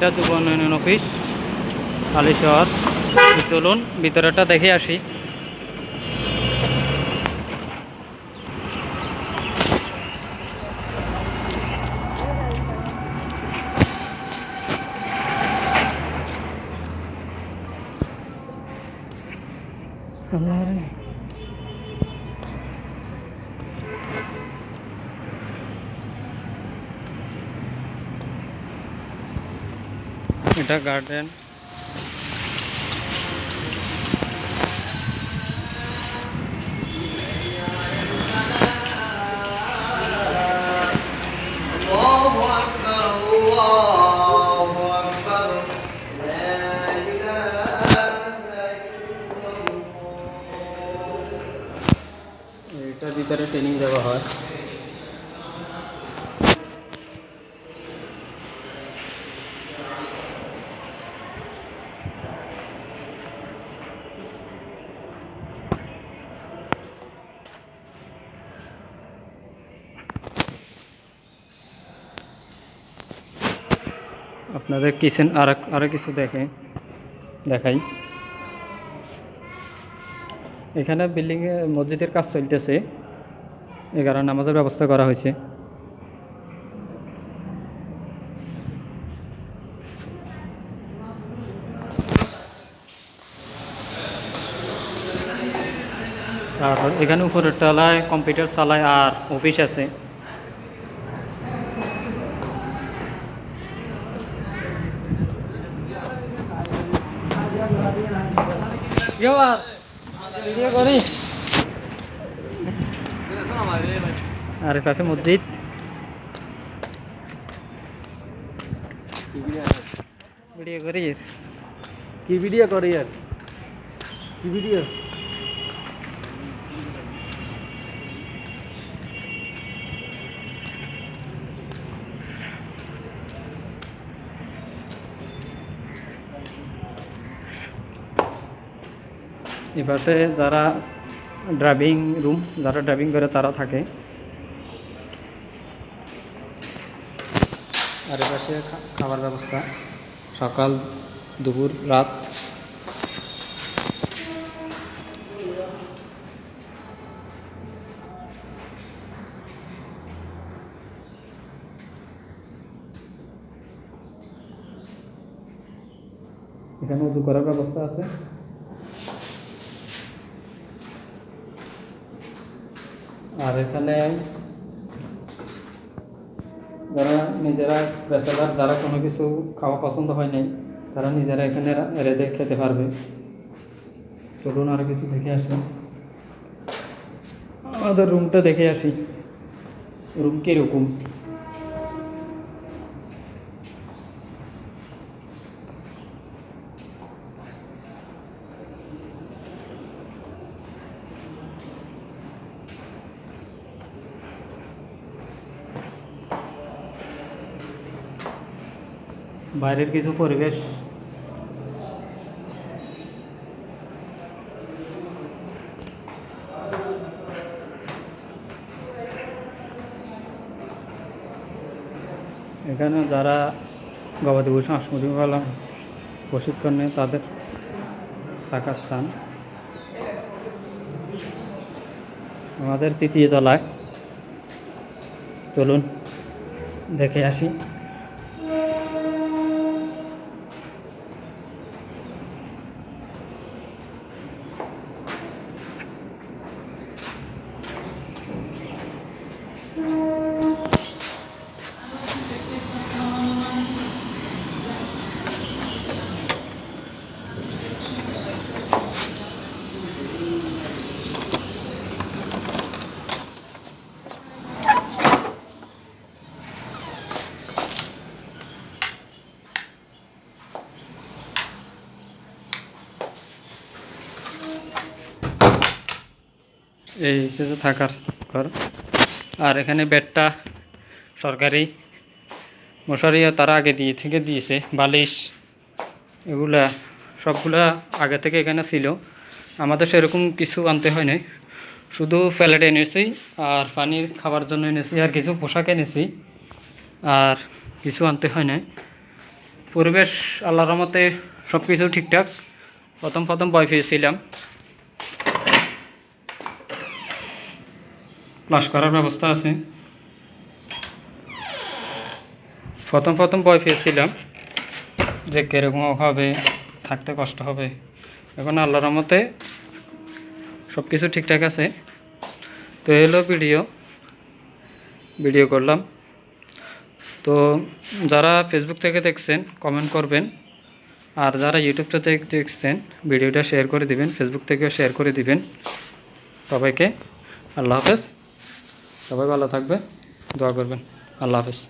এটা যুব উন্নয়ন অফিস কালীশহর তো চলুন ভিতরেটা দেখে আসি। इटा गार्डन इटार भरे ट्रेनिंग देवा है। আপনাদের কিচেন আর আরও কিছু দেখে, দেখাই। এখানে বিল্ডিংয়ে মসজিদের কাজ চলতেছে। এগারো নামাজের ব্যবস্থা করা হয়েছে। তারপর এখানে উপরের তলায় কম্পিউটার চালায় আর অফিস আছে। ভিডিও করি। আর পাশে মসজিদ। ভিডিও করি কি ভিডিও করি আর? কি ভিডিও এ পাশে যারা ড্রাইভিং রুম যারা ড্রাইভিং করে তারা থাকে। আর এপাশে খাবার ব্যবস্থা। সকাল, দুপুর, রাত। এখানে উজু করার ব্যবস্থা আছে। আর এখানে যারা নিজেরা পেশাদার যারা কোনো কিছু খাওয়া পছন্দ হয় নাই, তারা নিজেরা এখানে রেঁধে খেতে পারবে। চলুন আরও কিছু দেখে আসি। আমাদের রুমটা দেখে আসি। রুম কীরকম? বাইরের কিছু পরিবেশ। এখানে যারা গবাদি পশু হাঁসমুরগি পালন প্রশিক্ষণ নেয়, তাদের থাকার স্থান। আমাদের তৃতীয় তলায়। চলুন, দেখে আসি। এই হচ্ছে থাকার ঘর। আর এখানে বেডটা সরকারি মশারিও তারা আগে দিয়ে থেকে দিয়েছে, বালিশ এগুলা সবগুলা আগে থেকে এখানে ছিল। আমাদের সেরকম কিছু আনতে হয় নাই শুধু প্যালেট এনেছি আর পানির খাবার জন্য এনেছি আর কিছু পোশাক এনেছি আর কিছু আনতে হয় নাই পরিবেশ আল্লাহর রহমতে সব কিছু ঠিকঠাক। প্রথম প্রথম ভয় পেয়েছিলাম। ক্লাস করার ব্যবস্থা আছে। প্রথম প্রথম ভয় পেয়েছিলাম যে কীরকম হবে, থাকতে কষ্ট হবে। এখন আল্লাহর রহমতে সব কিছু ঠিকঠাক আছে। তো এলো ভিডিও ভিডিও করলাম। তো যারা ফেসবুক থেকে দেখছেন কমেন্ট করবেন। আর যারা ইউটিউব থেকে দেখছেন, ভিডিওটা শেয়ার করে দিবেন ফেসবুক থেকেও শেয়ার করে দিবেন। সবাইকে আল্লাহ হাফেজ। সবাই ভালো থাকবে দোয়া করবেন। আল্লাহ হাফেজ।